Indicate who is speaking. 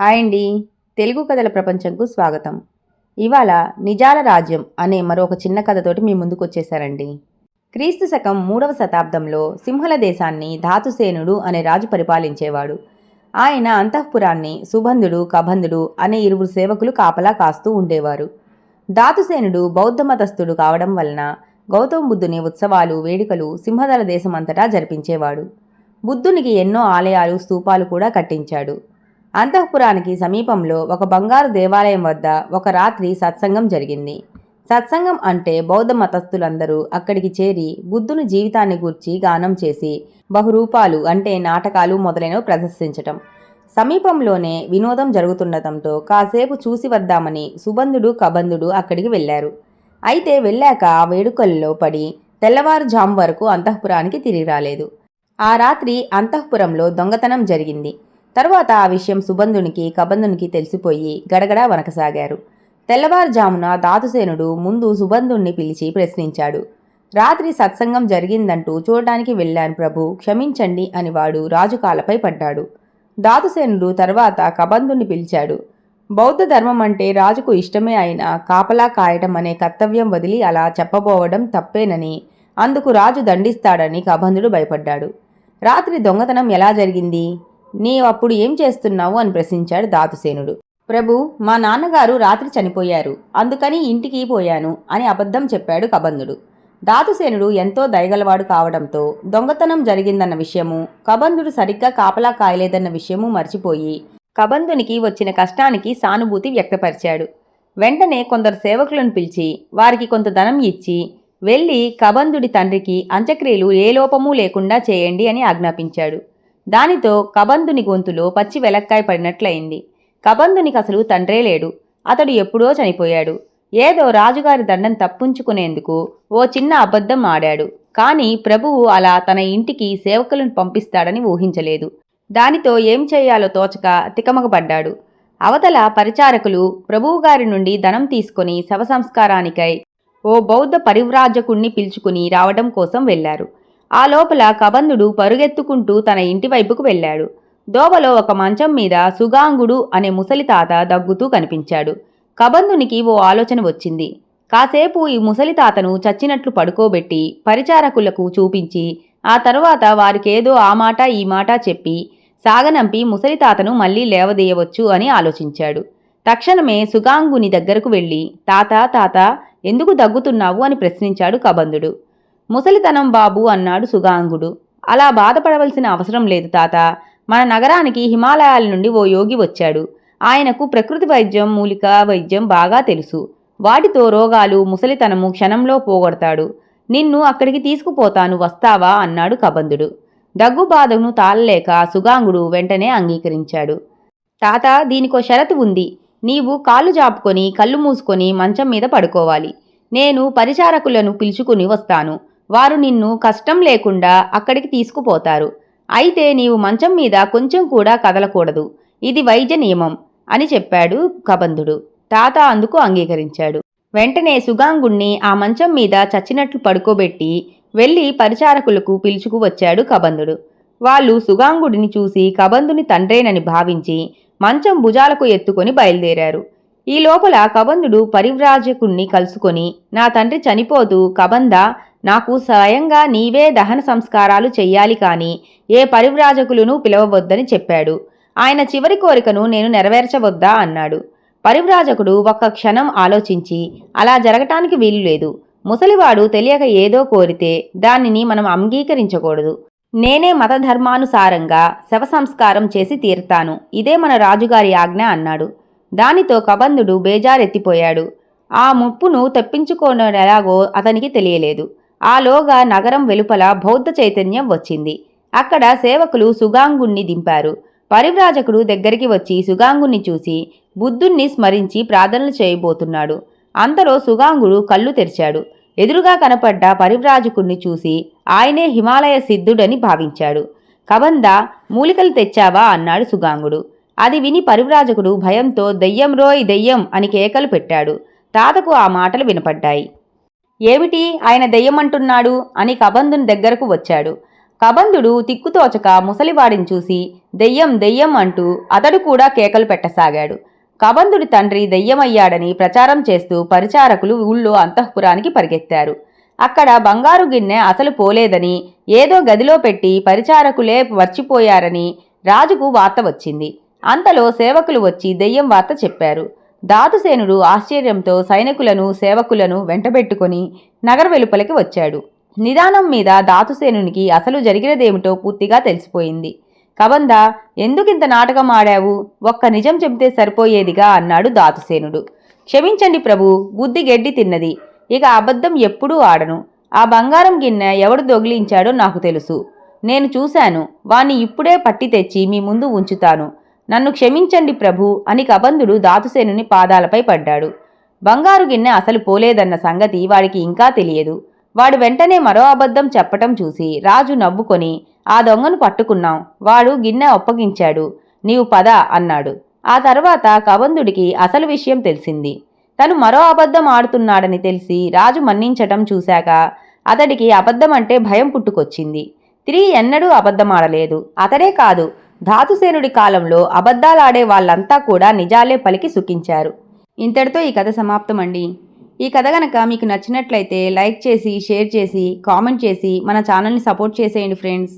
Speaker 1: Hi అండి. తెలుగు కథల ప్రపంచంకు స్వాగతం. ఇవాళ నిజాల రాజ్యం అనే మరొక చిన్న కథతోటి మీ ముందుకు వచ్చేసారండి క్రీస్తు శకం మూడవ శతాబ్దంలో సింహల దేశాన్ని ధాతుసేనుడు అనే రాజు పరిపాలించేవాడు. ఆయన అంతఃపురాన్ని సుబంధుడు కబంధుడు అనే ఇరువురు సేవకులు కాపలా కాస్తూ ఉండేవారు. ధాతుసేనుడు బౌద్ధ మతస్థుడు కావడం వలన గౌతమ బుద్ధుని ఉత్సవాలు వేడుకలు సింహదల దేశమంతటా జరిపించేవాడు. బుద్ధునికి ఎన్నో ఆలయాలు స్తూపాలు కూడా కట్టించాడు. అంతఃపురానికి సమీపంలో ఒక బంగారు దేవాలయం వద్ద ఒక రాత్రి సత్సంగం జరిగింది. సత్సంగం అంటే బౌద్ధ మతస్థులందరూ అక్కడికి చేరి బుద్ధుని జీవితాన్ని గూర్చి గానం చేసి బహురూపాలు అంటే నాటకాలు మొదలైనవి ప్రదర్శించటం. సమీపంలోనే వినోదం జరుగుతుండటంతో కాసేపు చూసి వద్దామని సుబంధుడు కబంధుడు అక్కడికి వెళ్ళారు. అయితే వెళ్ళాక ఆ వేడుకల్లో పడి తెల్లవారుజాము వరకు అంతఃపురానికి తిరిగి రాలేదు. ఆ రాత్రి అంతఃపురంలో దొంగతనం జరిగింది. తరువాత ఆ విషయం సుబంధునికి కబంధునికి తెలిసిపోయి గడగడా వనకసాగారు. తెల్లవారుజామున దాతుసేనుడు ముందు సుబంధుణ్ణి పిలిచి ప్రశ్నించాడు. రాత్రి సత్సంగం జరిగిందంటూ చూడటానికి వెళ్ళాను ప్రభు క్షమించండి అని వాడు రాజు కాలపై పడ్డాడు. దాతుసేనుడు తర్వాత కబంధుణ్ణి పిలిచాడు. బౌద్ధ ధర్మం అంటే రాజుకు ఇష్టమే అయినా కాపలా కాయటం అనే కర్తవ్యం వదిలి అలా చెప్పబోవడం తప్పేనని అందుకు రాజు దండిస్తాడని కబంధుడు భయపడ్డాడు. రాత్రి దొంగతనం ఎలా జరిగింది? నీవు అప్పుడు ఏం చేస్తున్నావు అని ప్రశ్నించాడు దాతుసేనుడు. ప్రభు మా నాన్నగారు రాత్రి చనిపోయారు అందుకని ఇంటికి పోయాను అని అబద్ధం చెప్పాడు కబంధుడు. దాతుసేనుడు ఎంతో దయగలవాడు కావడంతో దొంగతనం జరిగిందన్న విషయము కబంధుడు సరిగ్గా కాపలా కాయలేదన్న విషయము మర్చిపోయి కబంధునికి వచ్చిన కష్టానికి సానుభూతి వ్యక్తపరిచాడు. వెంటనే కొందరు సేవకులను పిలిచి వారికి కొంత ధనం ఇచ్చి వెళ్ళి కబంధుడి తండ్రికి అంత్యక్రియలు ఏ లోపమూ లేకుండా చేయండి అని ఆజ్ఞాపించాడు. దానితో కబంధుని గొంతులో పచ్చి వెలక్కాయ పడినట్లయింది. కబంధునికి అసలు తండ్రే లేడు. అతడు ఎప్పుడో చనిపోయాడు. ఏదో రాజుగారి దండం తప్పించుకునేందుకు ఓ చిన్న అబద్ధం ఆడాడు. కానీ ప్రభువు అలా తన ఇంటికి సేవకులను పంపిస్తాడని ఊహించలేదు. దానితో ఏం చేయాలో తోచక తికమకపడ్డాడు. అవతల పరిచారకులు ప్రభువుగారి నుండి ధనం తీసుకొని శవ సంస్కారానికై ఓ బౌద్ధ పరివ్రాజకుణ్ణి పిలుచుకుని రావడం కోసం వెళ్ళారు ఆ లోపల కబంధుడు పరుగెత్తుకుంటూ తన ఇంటి వైపుకు వెళ్ళాడు. దోవలో ఒక మంచం మీద సుగాంగుడు అనే ముసలి తాత దగ్గుతూ కనిపించాడు. కబంధునికి ఓ ఆలోచన వచ్చింది. కాసేపు ఈ ముసలి తాతను చచ్చినట్లు పడుకోబెట్టి పరిచారకులకు చూపించి ఆ తరువాత వారికేదో ఆ మాట ఈ మాట చెప్పి సాగనంపి ముసలి తాతను మళ్ళీ లేవదీయవచ్చు అని ఆలోచించాడు. తక్షణమే సుగాంగుని దగ్గరకు వెళ్ళి తాత తాత ఎందుకు దగ్గుతున్నావు? అని ప్రశ్నించాడు కబంధుడు. ముసలితనం బాబు అన్నాడు సుగాంగుడు. అలా బాధపడవలసిన అవసరం లేదు తాత. మన నగరానికి హిమాలయాల నుండి ఓ యోగి వచ్చాడు. ఆయనకు ప్రకృతి వైద్యం మూలిక వైద్యం బాగా తెలుసు. వాటితో రోగాలు ముసలితనము క్షణంలో పోగొడతాడు. నిన్ను అక్కడికి తీసుకుపోతాను వస్తావా? అన్నాడు కబంధుడు. దగ్గు బాధను తాళలేక సుగాంగుడు వెంటనే అంగీకరించాడు. తాత దీనికో షరతు ఉంది. నీవు కాళ్ళు జాపుకొని కళ్ళు మూసుకొని మంచం మీద పడుకోవాలి. నేను పరిచారకులను పిలుచుకుని వస్తాను. వారు నిన్ను కష్టం లేకుండా అక్కడికి తీసుకుపోతారు. అయితే నీవు మంచం మీద కొంచెం కూడా కదలకూడదు. ఇది వైద్య నియమం అని చెప్పాడు కబంధుడు. తాత అందుకు అంగీకరించాడు. వెంటనే సుగాంగుణ్ణి ఆ మంచం మీద చచ్చినట్లు పడుకోబెట్టి వెళ్ళి పరిచారకులకు పిలుచుకు వచ్చాడు కబంధుడు. వాళ్ళు సుగాంగుడిని చూసి కబంధుని తండ్రేనని భావించి మంచం భుజాలకు ఎత్తుకొని బయలుదేరారు. ఈ లోపల కబంధుడు పరివ్రాజకుణ్ణి కలుసుకొని నా తండ్రి చనిపోతూ కబంధ నాకు స్వయంగా నీవే దహన సంస్కారాలు చెయ్యాలి కానీ ఏ పరివ్రాజకులను పిలవవద్దని చెప్పాడు. ఆయన చివరి కోరికను నేను నెరవేర్చవద్దా అన్నాడు. పరివ్రాజకుడు ఒక్క క్షణం ఆలోచించి అలా జరగటానికి వీలు లేదు. ముసలివాడు తెలియక ఏదో కోరితే దానిని మనం అంగీకరించకూడదు. నేనే మతధర్మానుసారంగా శవ సంస్కారం చేసి తీరుతాను. ఇదే మన రాజుగారి ఆజ్ఞ అన్నాడు. దానితో కబంధుడు బేజారెత్తిపోయాడు. ఆ ముప్పును తెప్పించుకోవడం ఎలాగో అతనికి తెలియలేదు. ఆలోగా నగరం వెలుపల బౌద్ధ చైతన్యం వచ్చింది. అక్కడ సేవకులు సుగాంగుణ్ణి దింపారు. పరివ్రాజకుడు దగ్గరికి వచ్చి సుగాంగుణ్ణి చూసి బుద్ధుణ్ణి స్మరించి ప్రార్థనలు చేయబోతున్నాడు. అంతలో సుగాంగుడు కళ్ళు తెరిచాడు. ఎదురుగా కనపడ్డ పరివ్రాజకుణ్ణి చూసి ఆయనే హిమాలయ సిద్ధుడని భావించాడు. కబంద మూలికలు తెచ్చావా? అన్నాడు సుగాంగుడు. అది విని పరివ్రాజకుడు భయంతో దెయ్యం రోయ్ దెయ్యం అని కేకలు పెట్టాడు. తాతకు ఆ మాటలు వినపడ్డాయి. ఏమిటి ఆయన దెయ్యమంటున్నాడు అని కబంధుని దగ్గరకు వచ్చాడు. కబంధుడు తిక్కుతోచక ముసలివాడిని చూసి దెయ్యం దెయ్యం అంటూ అతడు కూడా కేకలు పెట్టసాగాడు. కబంధుడి తండ్రి దెయ్యమయ్యాడని ప్రచారం చేస్తూ పరిచారకులు ఊళ్ళో అంతఃపురానికి పరిగెత్తారు. అక్కడ బంగారు గిన్నె అసలు పోలేదని ఏదో గదిలో పెట్టి పరిచారకులే మర్చిపోయారని రాజుకు వార్త వచ్చింది. అంతలో సేవకులు వచ్చి దెయ్యం వార్త చెప్పారు. దాతుసేనుడు ఆశ్చర్యంతో సైనికులను సేవకులను వెంటబెట్టుకొని నగర వెలుపలికి వచ్చాడు. నిదానం మీద దాతుసేనునికి అసలు జరిగినదేమిటో పూర్తిగా తెలిసిపోయింది. కబంద ఎందుకింత నాటకం ఆడావు? ఒక్క నిజం చెబితే సరిపోయేదిగా అన్నాడు దాతుసేనుడు. క్షమించండి ప్రభు బుద్ధి గడ్డి తిన్నది. ఇక అబద్ధం ఎప్పుడూ ఆడను. ఆ బంగారం గిన్నె ఎవడు దొగిలించాడో నాకు తెలుసు. నేను చూశాను. వాణ్ణి ఇప్పుడే పట్టి తెచ్చి మీ ముందు ఉంచుతాను. నన్ను క్షమించండి ప్రభు అని కబంధుడు దాతుసేనుని పాదాలపై పడ్డాడు. బంగారు గిన్నె అసలు పోలేదన్న సంగతి వాడికి ఇంకా తెలియదు. వాడు వెంటనే మరో అబద్ధం చెప్పటం చూసి రాజు నవ్వుకొని ఆ దొంగను పట్టుకున్నాం. వాడు గిన్నె ఒప్పగించాడు నీవు పద అన్నాడు. ఆ తర్వాత కబంధుడికి అసలు విషయం తెలిసింది. తను మరో అబద్ధం ఆడుతున్నాడని తెలిసి రాజు మన్నించటం చూశాక అతడికి అబద్ధం అంటే భయం పుట్టుకొచ్చింది. తిరిగి ఎన్నడూ అబద్ధమాడలేదు. అతడే కాదు ధాతుసేనుడి కాలంలో అబద్ధాలాడే వాళ్ళంతా కూడా నిజాలే పలికి సుఖించారు. ఇంతటితో ఈ కథ సమాప్తం అండి ఈ కథ గనక మీకు నచ్చినట్లయితే లైక్ చేసి షేర్ చేసి కామెంట్ చేసి మన ఛానల్ని సపోర్ట్ చేసేయండి ఫ్రెండ్స్.